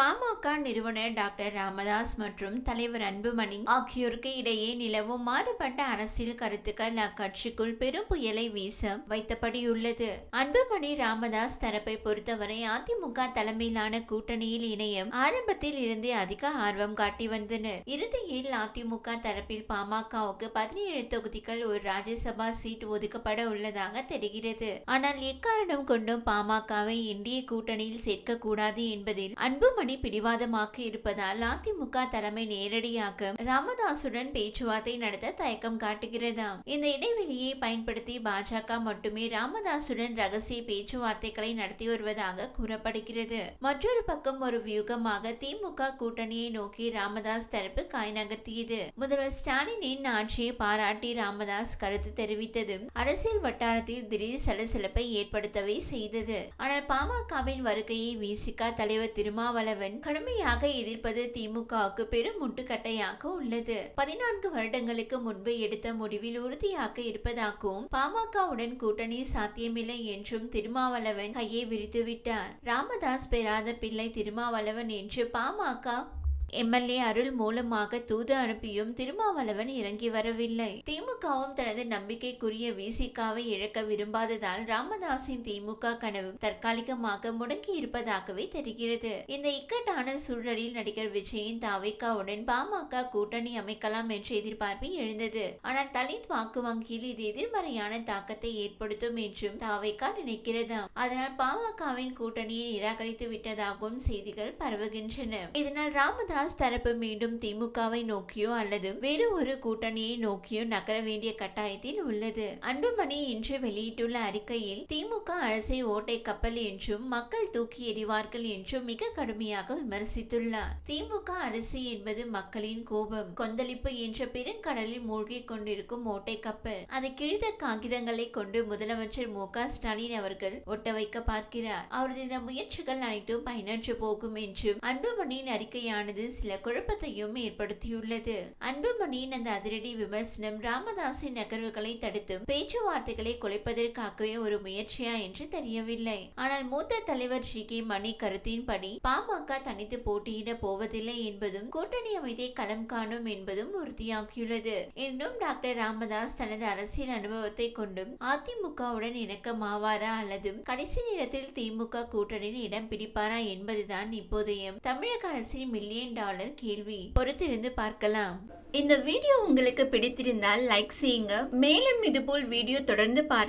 பாமக நிறுவனர் டாக்டர் ராமதாஸ் மற்றும் தலைவர் அன்புமணி ஆகியோருக்கு இடையே நிலவும் மாறுபட்ட அரசியல் கருத்துக்கள் அக்கட்சிக்குள் பெரும் புயலை வீச வைத்தபடியுள்ளது. அன்புமணி ராமதாஸ் தரப்பை பொறுத்தவரை அதிமுக தலைமையிலான கூட்டணியில் இணையம் ஆரம்பத்தில் இருந்தே அதிக ஆர்வம் காட்டி வந்தனர். இறுதியில் அதிமுக தரப்பில் பாமகவுக்கு பதினேழு தொகுதிகள் ஒரு ராஜ்யசபா சீட் ஒதுக்கப்பட உள்ளதாக தெரிகிறது. ஆனால் எக்காரணம் கொண்டும் பாமகவை இந்திய கூட்டணியில் சேர்க்கக்கூடாது என்பதில் அன்புமணி பிடிவாதமாக இருப்பதால் அதிமுக தலைமை நேரடியாக ராமதாசுடன் பேச்சுவார்த்தை நடத்த தயக்கம் காட்டுகிறதாம் இந்த இடைவெளியை பயன்படுத்தி பாஜக மட்டுமே ராமதாசுடன் ரகசிய பேச்சுவார்த்தைகளை நடத்தி வருவதாக கூறப்படுகிறது. மற்றொரு பக்கம் ஒரு வியூகமாக திமுக கூட்டணியை நோக்கி ராமதாஸ் தரப்பு காய் நகர்த்தியது. முதல்வர் ஸ்டாலினின் ஆட்சியை பாராட்டி ராமதாஸ் கருத்து தெரிவித்ததும் அரசியல் வட்டாரத்தில் திடீர் சலசலப்பை ஏற்படுத்தவே செய்தது. ஆனால் பாமகவின் வருகையை விசிக தலைவர் திருமாவளவன் கடுமையாக எதிர்ப்பது திமுகவுக்கு பெரும் முட்டுக்கட்டையாக உள்ளது. பதினான்கு வருடங்களுக்கு முன்பு எடுத்த முடிவில் உறுதியாக இருப்பதாகவும் பாமகவுடன் கூட்டணி சாத்தியமில்லை என்றும் திருமாவளவன் கையை விரித்துவிட்டார். ராமதாஸ் பெறாத பிள்ளை திருமாவளவன் என்று பாமக எம்எல்ஏ அருள் மூலமாக தூது அனுப்பியும் திருமாவளவன் இறங்கி வரவில்லை. திமுகவும் தனது நம்பிக்கைக்குரிய விசிகாவை இழக்க விரும்பாததால் ராமதாஸின் திமுக கனவு தற்காலிகமாக முடங்கி இருப்பதாகவே தெரிகிறது. இந்த இக்கட்டான சூழலில் நடிகர் விஜயின் தாவைக்காவுடன் பாமக கூட்டணி அமைக்கலாம் என்ற எதிர்பார்ப்பு எழுந்தது. ஆனால் தலித் வாக்கு வங்கியில் இது எதிர்மறையான தாக்கத்தை ஏற்படுத்தும் என்றும் தாவைக்கா நினைக்கிறதாம் அதனால் பாமகவின் கூட்டணியை நிராகரித்து விட்டதாகவும் செய்திகள் பரவுகின்றன. இதனால் ராமதாஸ் ராமதாஸ் தரப்பு மீண்டும் திமுகவை நோக்கியோ அல்லது வேறு ஒரு கூட்டணியை நோக்கியோ நகர வேண்டிய கட்டாயத்தில் உள்ளது. அன்புமணி இன்று வெளியிட்டுள்ள அறிக்கையில் திமுக அரசை ஓட்டை கப்பல் என்றும் மக்கள் தூக்கி எறிவார்கள் என்றும் மிக கடுமையாக விமர்சித்துள்ளார். திமுக அரசு என்பது மக்களின் கோபம் கொந்தளிப்பு என்ற பெருங்கடலில் மூழ்கி கொண்டிருக்கும் ஓட்டை கப்பல். அதை கிழித்த காகிதங்களை கொண்டு முதலமைச்சர் மு ஸ்டாலின் அவர்கள் ஒட்ட வைக்க பார்க்கிறார். அவரது இந்த முயற்சிகள் அனைத்தும் பயனற்று போகும் என்றும் அன்புமணியின் அறிக்கையானது சில குழப்பத்தையும் ஏற்படுத்தியுள்ளது. அன்புமணியின் அந்த அதிரடி விமர்சனம் ராமதாஸின் நகர்வுகளை தடுத்தும் பேச்சுவார்த்தைகளை குலைப்பதற்காகவே ஒரு முயற்சியா என்று தெரியவில்லை. ஆனால் மூத்த தலைவர் ஜி. கே. மணி கருத்தின்படி பாமக தனித்து போட்டியிட போவதில்லை என்பதும் கூட்டணி அமைத்தை களம் காணும் என்பதும் உறுதியாகியுள்ளது. இன்னும் டாக்டர் ராமதாஸ் தனது அரசியல் அனுபவத்தை கொண்டும் அதிமுகவுடன் இணக்கமாவாரா அல்லது கடைசி நேரத்தில் திமுக கூட்டணியில் இடம் பிடிப்பாரா என்பதுதான் இப்போதைய தமிழக அரசின் மில்லியன் மில்லியன் டாலர் கேள்வி பொறுத்திருந்து பார்க்கலாம். இந்த வீடியோ உங்களுக்கு பிடித்திருந்தால் லைக் செய்யுங்க. மேலும் இதுபோல் வீடியோ தொடர்ந்து பார்க்க